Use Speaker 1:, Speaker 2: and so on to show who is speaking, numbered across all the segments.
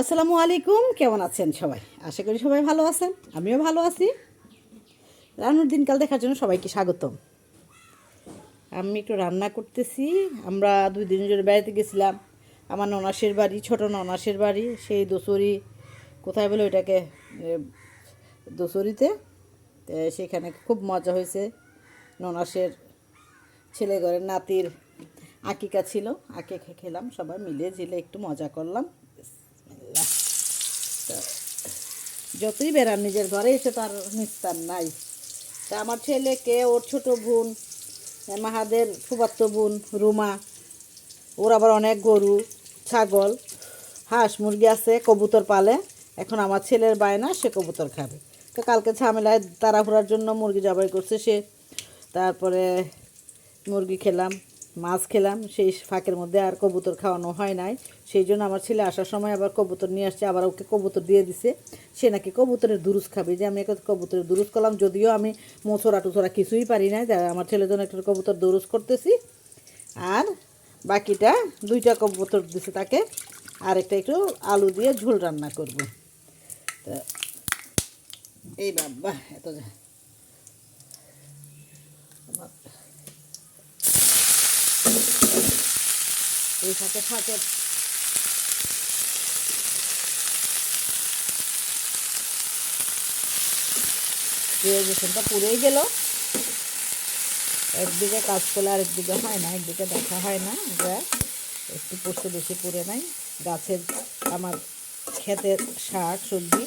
Speaker 1: আসসালামু আলাইকুম, কেমন আছেন সবাই? আশা করি সবাই ভালো আছেন, আমিও ভালো আছি। রান্নার দিনকাল দেখার জন্য সবাইকে স্বাগতম। আমি একটু রান্না করতেছি, আমরা দুই দিন ধরে বেড়াতে গেছিলাম। আমার ননাসের বাড়ি, ছোট ননাসের বাড়ি, সেই দোসরি, কোথায় বলে ওইটাকে? দোসরিতে সেখানে খুব মজা হয়েছে। ননাসের ছেলে ঘরের নাতির আকিকা ছিল আকে খেলাম, সবাই মিলে, ঝিলে একটু মজা করলাম। যতই বেড়ান নিজের ঘরে এসে তার নিস্তার নাই। তা আমার ছেলেকে, ওর ছোট বোন মাহাদের ফুবাত্ত বোন, রুমা, ওর আবার অনেক গরু, ছাগল, হাঁস মুরগি আছে, কবুতর পালে। এখন আমার ছেলের বায়না সে কবুতর খাবে। তো কালকে ঝামেলায় তাড়াহুড়ার জন্য মুরগি জবাই করছে সে। তারপরে মুরগি খেলাম। মাছ খেলাম, সেই ফাঁকের মধ্যে আর কবুতর খাওয়ানো হয় নাই। সেই জন্য আমার ছেলে আসার সময় আবার কবুতর নিয়ে আসছে, আবার ওকে কবুতর দিয়ে দিছে। সে নাকি কবুতরের দুরুস খাবে। যে আমি একটা কবুতরের দুরুস করলাম, যদিও আমি মোছরা টুছরা কিছুই পারি না যা আমার ছেলের জন্য একটা কবুতর দুরুস করতেছি। আর বাকিটা দুইটা কবুতর দিছে তাকে, আর একটা একটু আলু দিয়ে ঝোল রান্না করব। তো এই বাবা, এত এই ফাঁকে রেজিস্ট্রেশনটা পুড়েই গেল। একদিকে কাজ করলে আরেকদিকে হয় না, একদিকে দেখা হয় না। যা, একটু পোস্ত বেশি পুড়ে নাই। গাছের আমার ক্ষেতের শাক, সবজি,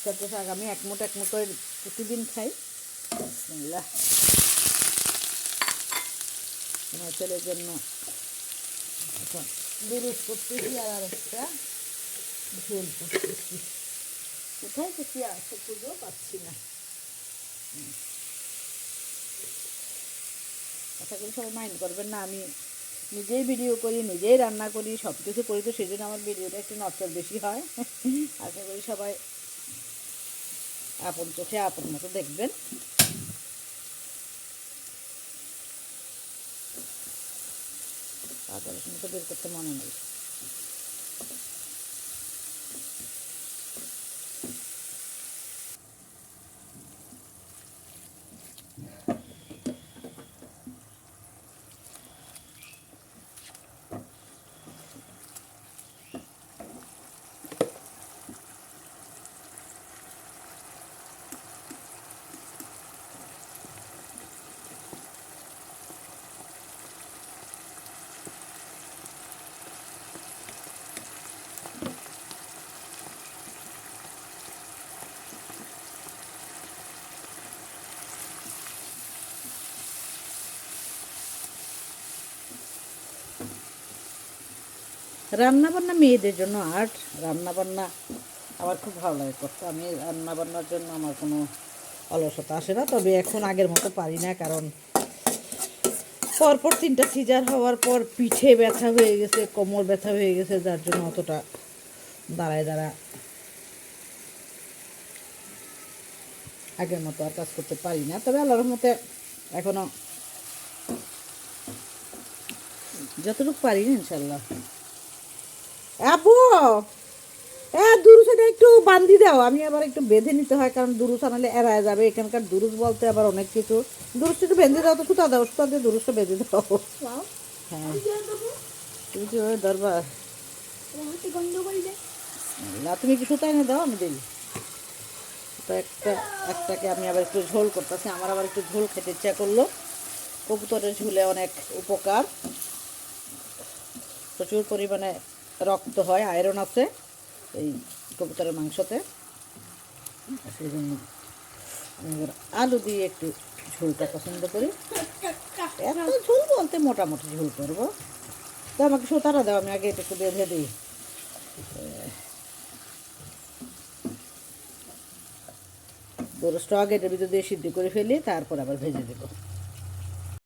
Speaker 1: ক্ষেতের শাক আমি এক মুঠ এক মুঠ করে প্রতিদিন খাই। আমার ছেলের জন্য এখন করতেছি আর আরেকটা ঝোল করতেছি। কোথায় কিছু আছে খুঁজেও পাচ্ছি না। আশা করি সবাই মাইন্ড করবেন না, আমি নিজেই ভিডিও করি, নিজেই রান্না করি সব কিছু করি তো সেই জন্য আমার ভিডিওটা একটু নচর বেশি হয়। আশা করি সবাই আপন চোখে আপন মতো দেখবেন। আদা রসুন তো বের করতে মনে নেই। রান্না বান্না মেয়েদের জন্য আর্ট রান্না বান্না আমার খুব ভালো লাগে করতে। আমি রান্না বান্নার জন্য আমার কোনো অলসতা আসে না, তবে এখন আগের মতো পারি না, কারণ পরপর তিনটা সিজার হওয়ার পর পিঠে ব্যথা হয়ে গেছে, কোমর ব্যথা হয়ে গেছে, যার জন্য অতটা দাঁড়ায় দাঁড়া আগের মতো আর কাজ করতে পারি না। তবে আল্লাহর মতে এখনও যতটুকু পারি ইনশাল্লাহ আপু এ দুরুসাটা একটু বান্ধি দাও। আমি আবার একটু বেঁধে নিতে হয় কারণ দুরুস আনালে এড়ায় যাবে। এখানকার দুরুস বলতে আবার অনেক কিছু। দুরুসটা একটু বেঁধে দাও তো সুতা দাও সুতা দিয়ে দুরুসটা বেঁধে দাও। হ্যাঁ। দরবার? না তুমি কি সুতা এনে দাও আমি দিই। তো একটা একটাকে আমি আবার একটু ঝোল করতেছি। আমার আবার একটু ঝোল খেতে ইচ্ছা করল। কবুতরের ঝোলে অনেক উপকার। প্রচুর পরিমাণে রক্ত হয় আয়রন আছে এই কবুতরের মাংসতে। সেই জন্য আলু দিয়ে একটু ঝোলটা পছন্দ করি। এত ঝোল বলতে মোটামুটি ঝোল করব। তো আমাকে সুতারা দাও, আমি আগে এটা একটু বেঁধে দিই। গরুসটা আগে এটার ভিতর দিয়ে সিদ্ধ করে ফেলি, তারপর আবার ভেজে দেবো।